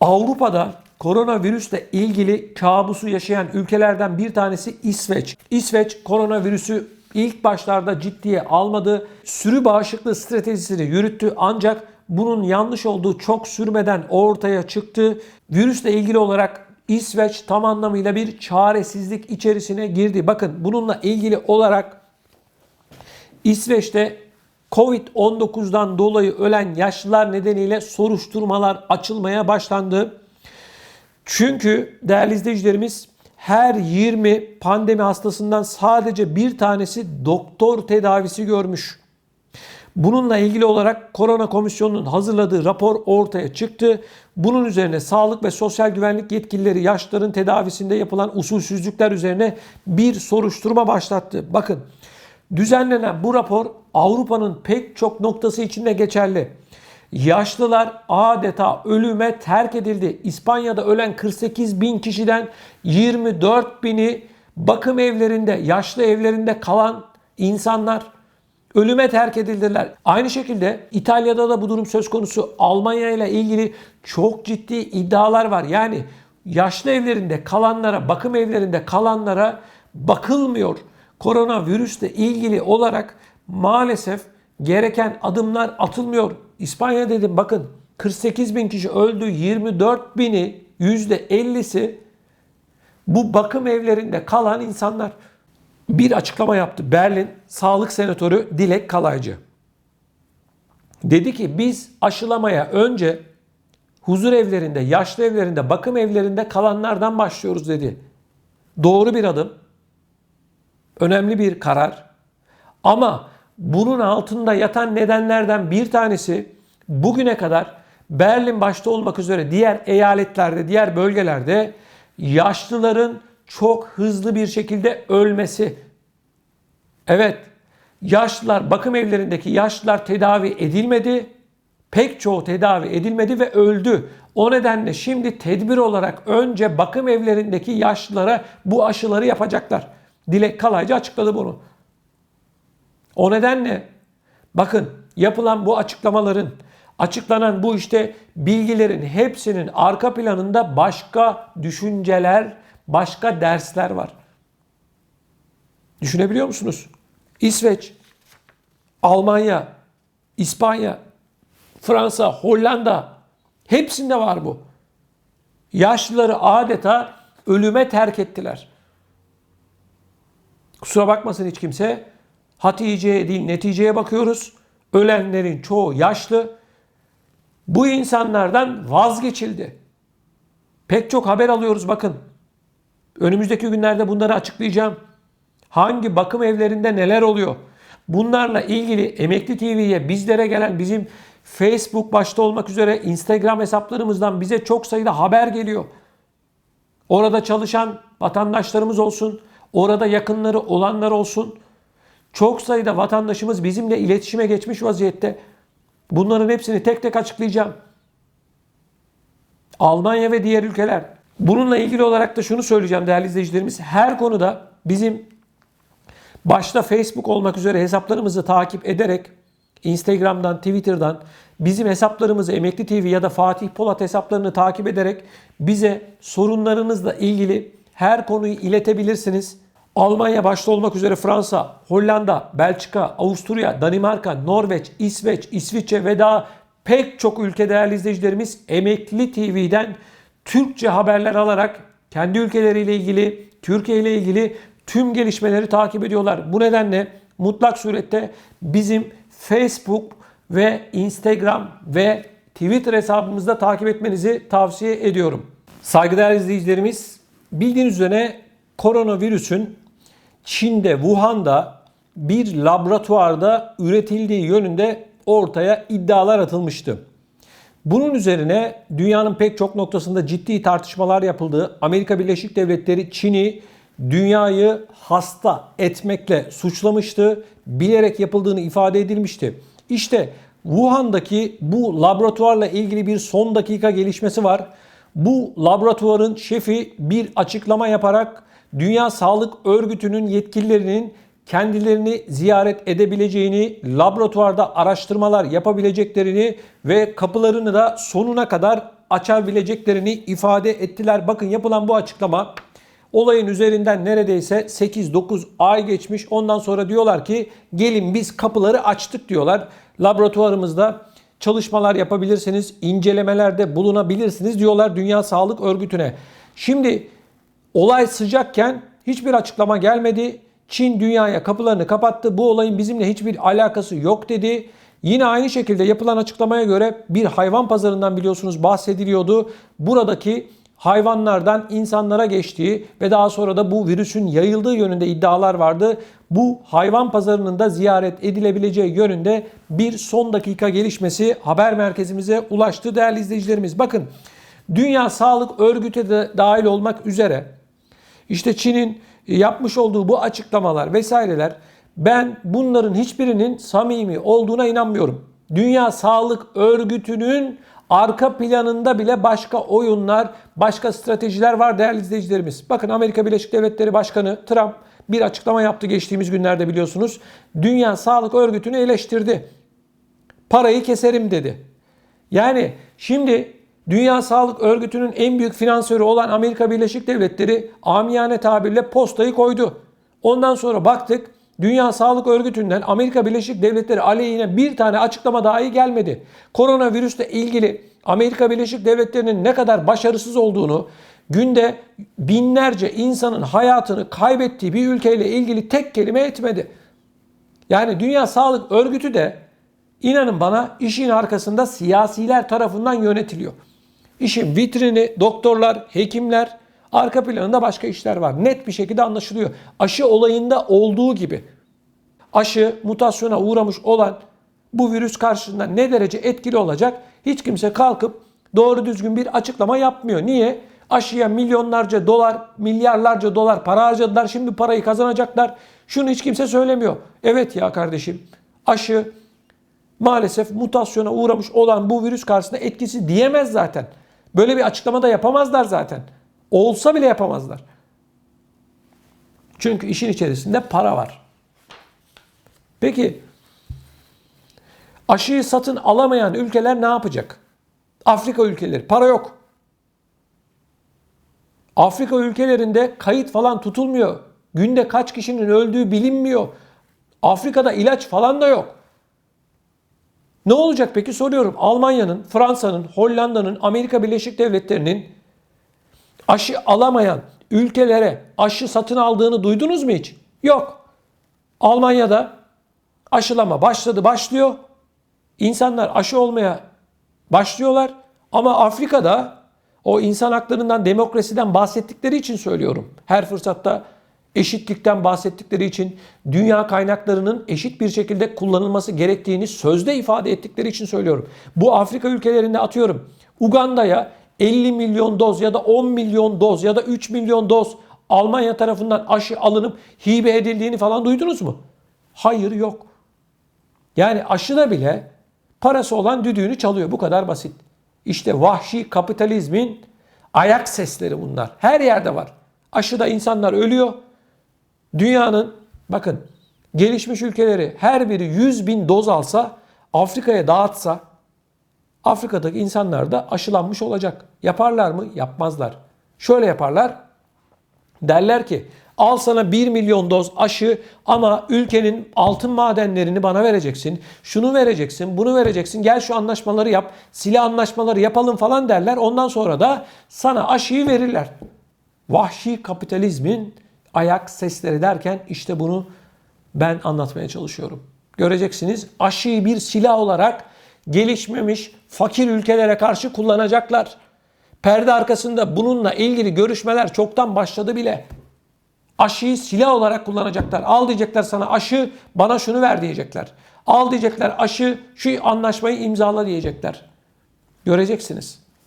Avrupa'da koronavirüsle ilgili kabusu yaşayan ülkelerden bir tanesi İsveç. İsveç koronavirüsü ilk başlarda ciddiye almadı. Sürü bağışıklığı stratejisini yürüttü ancak bunun yanlış olduğu çok sürmeden ortaya çıktı. Virüsle ilgili olarak İsveç tam anlamıyla bir çaresizlik içerisine girdi. Bakın bununla ilgili olarak İsveç'te Covid-19'dan dolayı ölen yaşlılar nedeniyle soruşturmalar açılmaya başlandı. Çünkü değerli izleyicilerimiz her 20 pandemi hastasından sadece bir tanesi doktor tedavisi görmüş. Bununla ilgili olarak Korona Komisyonu'nun hazırladığı rapor ortaya çıktı. Bunun üzerine Sağlık ve Sosyal Güvenlik yetkilileri yaşlıların tedavisinde yapılan usulsüzlükler üzerine bir soruşturma başlattı. Bakın düzenlenen bu rapor Avrupa'nın pek çok noktası içinde geçerli. Yaşlılar adeta ölüme terk edildi. İspanya'da ölen 48 bin kişiden 24 bini bakım evlerinde, yaşlı evlerinde kalan insanlar ölüme terk edildiler. Aynı şekilde İtalya'da da bu durum söz konusu. Almanya ile ilgili çok ciddi iddialar var. Yani yaşlı evlerinde kalanlara, bakım evlerinde kalanlara bakılmıyor. Koronavirüsle ilgili olarak maalesef gereken adımlar atılmıyor. İspanya dedim bakın 48 bin kişi öldü. 24 bini %50'si bu bakım evlerinde kalan insanlar bir açıklama yaptı. Berlin Sağlık Senatörü Dilek Kalaycı. Dedi ki biz aşılamaya önce huzur evlerinde, yaşlı evlerinde, bakım evlerinde kalanlardan başlıyoruz dedi. Doğru bir adım. Önemli bir karar. Ama bunun altında yatan nedenlerden bir tanesi bugüne kadar Berlin başta olmak üzere diğer eyaletlerde, diğer bölgelerde yaşlıların çok hızlı bir şekilde ölmesi. Evet, yaşlılar bakım evlerindeki yaşlılar tedavi edilmedi. Pek çoğu tedavi edilmedi ve öldü. O nedenle şimdi tedbir olarak önce bakım evlerindeki yaşlılara bu aşıları yapacaklar. Dilek Kalaycı açıkladı bunu. O nedenle bakın yapılan bu açıklamaların, açıklanan bu işte bilgilerin hepsinin arka planında başka düşünceler, başka dersler var. Düşünebiliyor musunuz? İsveç, Almanya, İspanya, Fransa, Hollanda hepsinde var bu. Yaşlıları adeta ölüme terk ettiler. Kusura bakmasın hiç kimse. Hatice'ye değil neticeye bakıyoruz. Ölenlerin çoğu yaşlı. Bu insanlardan vazgeçildi. Pek çok haber alıyoruz bakın. Önümüzdeki günlerde bunları açıklayacağım. Hangi bakım evlerinde neler oluyor? Bunlarla ilgili Emekli TV'ye bizlere gelen bizim Facebook başta olmak üzere Instagram hesaplarımızdan bize çok sayıda haber geliyor. Orada çalışan vatandaşlarımız olsun, orada yakınları olanlar olsun. Çok sayıda vatandaşımız bizimle iletişime geçmiş vaziyette. Bunların hepsini tek tek açıklayacağım. Almanya ve diğer ülkeler. Bununla ilgili olarak da şunu söyleyeceğim değerli izleyicilerimiz. Her konuda bizim başta Facebook olmak üzere hesaplarımızı takip ederek Instagram'dan, Twitter'dan bizim hesaplarımızı Emekli TV ya da Fatih Polat hesaplarını takip ederek bize sorunlarınızla ilgili her konuyu iletebilirsiniz. Almanya başta olmak üzere Fransa, Hollanda, Belçika, Avusturya, Danimarka, Norveç, İsveç, İsviçre ve daha pek çok ülke değerli izleyicilerimiz Emekli TV'den Türkçe haberler alarak kendi ülkeleriyle ilgili, Türkiye ile ilgili tüm gelişmeleri takip ediyorlar. Bu nedenle mutlak surette bizim Facebook ve Instagram ve Twitter hesabımızda takip etmenizi tavsiye ediyorum. Saygıdeğer izleyicilerimiz, bildiğiniz üzere koronavirüsün Çin'de, Wuhan'da bir laboratuvarda üretildiği yönünde ortaya iddialar atılmıştı. Bunun üzerine dünyanın pek çok noktasında ciddi tartışmalar yapıldı. Amerika Birleşik Devletleri Çin'i dünyayı hasta etmekle suçlamıştı. Bilerek yapıldığını ifade edilmişti. İşte Wuhan'daki bu laboratuvarla ilgili bir son dakika gelişmesi var. Bu laboratuvarın şefi bir açıklama yaparak Dünya Sağlık Örgütü'nün yetkililerinin kendilerini ziyaret edebileceğini, laboratuvarda araştırmalar yapabileceklerini ve kapılarını da sonuna kadar açabileceklerini ifade ettiler. Bakın yapılan bu açıklama olayın üzerinden neredeyse 8-9 ay geçmiş. Ondan sonra diyorlar ki gelin biz kapıları açtık diyorlar. Laboratuvarımızda çalışmalar yapabilirsiniz, incelemelerde bulunabilirsiniz diyorlar Dünya Sağlık Örgütü'ne. Şimdi olay sıcakken hiçbir açıklama gelmedi. Çin dünyaya kapılarını kapattı. Bu olayın bizimle hiçbir alakası yok dedi. Yine aynı şekilde yapılan açıklamaya göre bir hayvan pazarından biliyorsunuz bahsediliyordu. Buradaki hayvanlardan insanlara geçtiği ve daha sonra da bu virüsün yayıldığı yönünde iddialar vardı. Bu hayvan pazarının da ziyaret edilebileceği yönünde bir son dakika gelişmesi haber merkezimize ulaştı değerli izleyicilerimiz. Bakın Dünya Sağlık Örgütü de dahil olmak üzere işte Çin'in yapmış olduğu bu açıklamalar vesaireler ben bunların hiçbirinin samimi olduğuna inanmıyorum. Dünya Sağlık Örgütü'nün arka planında bile başka oyunlar, başka stratejiler var değerli izleyicilerimiz. Bakın Amerika Birleşik Devletleri Başkanı Trump bir açıklama yaptı geçtiğimiz günlerde biliyorsunuz. Dünya Sağlık Örgütü'nü eleştirdi. Parayı keserim dedi. Yani şimdi Dünya Sağlık Örgütü'nün en büyük finansörü olan Amerika Birleşik Devletleri amiyane tabirle postayı koydu. Ondan sonra baktık Dünya Sağlık Örgütü'nden Amerika Birleşik Devletleri aleyhine bir tane açıklama dahi gelmedi. Koronavirüsle ilgili Amerika Birleşik Devletleri'nin ne kadar başarısız olduğunu, günde binlerce insanın hayatını kaybettiği bir ülkeyle ilgili tek kelime etmedi. Yani Dünya Sağlık Örgütü de inanın bana işin arkasında siyasiler tarafından yönetiliyor. İşin vitrini doktorlar, hekimler, arka planında başka işler var. Net bir şekilde anlaşılıyor. Aşı olayında olduğu gibi aşı mutasyona uğramış olan bu virüs karşısında ne derece etkili olacak? Hiç kimse kalkıp doğru düzgün bir açıklama yapmıyor. Niye? Aşıya milyonlarca dolar, milyarlarca dolar para harcadılar. Şimdi parayı kazanacaklar. Şunu hiç kimse söylemiyor. Evet ya kardeşim aşı maalesef mutasyona uğramış olan bu virüs karşısında etkisi diyemez zaten. Böyle bir açıklama da yapamazlar zaten. Olsa bile yapamazlar. Çünkü işin içerisinde para var. Peki aşıyı satın alamayan ülkeler ne yapacak? Afrika ülkeleri para yok. Afrika ülkelerinde kayıt falan tutulmuyor. Günde kaç kişinin öldüğü bilinmiyor. Afrika'da ilaç falan da yok. Ne olacak peki soruyorum. Almanya'nın, Fransa'nın, Hollanda'nın, Amerika Birleşik Devletleri'nin aşı alamayan ülkelere aşı satın aldığını duydunuz mu hiç? Yok. Almanya'da aşılama başladı, başlıyor. İnsanlar aşı olmaya başlıyorlar. Ama Afrika'da o insan haklarından, demokrasiden bahsettikleri için söylüyorum. Her fırsatta eşitlikten bahsettikleri için, dünya kaynaklarının eşit bir şekilde kullanılması gerektiğini sözde ifade ettikleri için söylüyorum. Bu Afrika ülkelerinde atıyorum. Uganda'ya 50 milyon doz ya da 10 milyon doz ya da 3 milyon doz Almanya tarafından aşı alınıp hibe edildiğini falan duydunuz mu? Hayır yok. Yani aşıda bile parası olan düdüğünü çalıyor. Bu kadar basit. İşte vahşi kapitalizmin ayak sesleri bunlar. Her yerde var. Aşıda insanlar ölüyor. Dünyanın bakın gelişmiş ülkeleri her biri 100 bin doz alsa Afrika'ya dağıtsa Afrika'daki insanlar da aşılanmış olacak. Yaparlar mı? Yapmazlar. Şöyle yaparlar. Derler ki al sana 1 milyon doz aşı ama ülkenin altın madenlerini bana vereceksin. Şunu vereceksin, bunu vereceksin. Gel şu anlaşmaları yap. Silah anlaşmaları yapalım falan derler. Ondan sonra da sana aşıyı verirler. Vahşi kapitalizmin ayak sesleri derken işte bunu ben anlatmaya çalışıyorum. Göreceksiniz aşıyı bir silah olarak gelişmemiş fakir ülkelere karşı kullanacaklar. Perde arkasında bununla ilgili görüşmeler çoktan başladı bile. Aşıyı silah olarak kullanacaklar. Al diyecekler sana aşı bana şunu ver diyecekler. Al diyecekler aşı şu anlaşmayı imzala diyecekler. Göreceksiniz.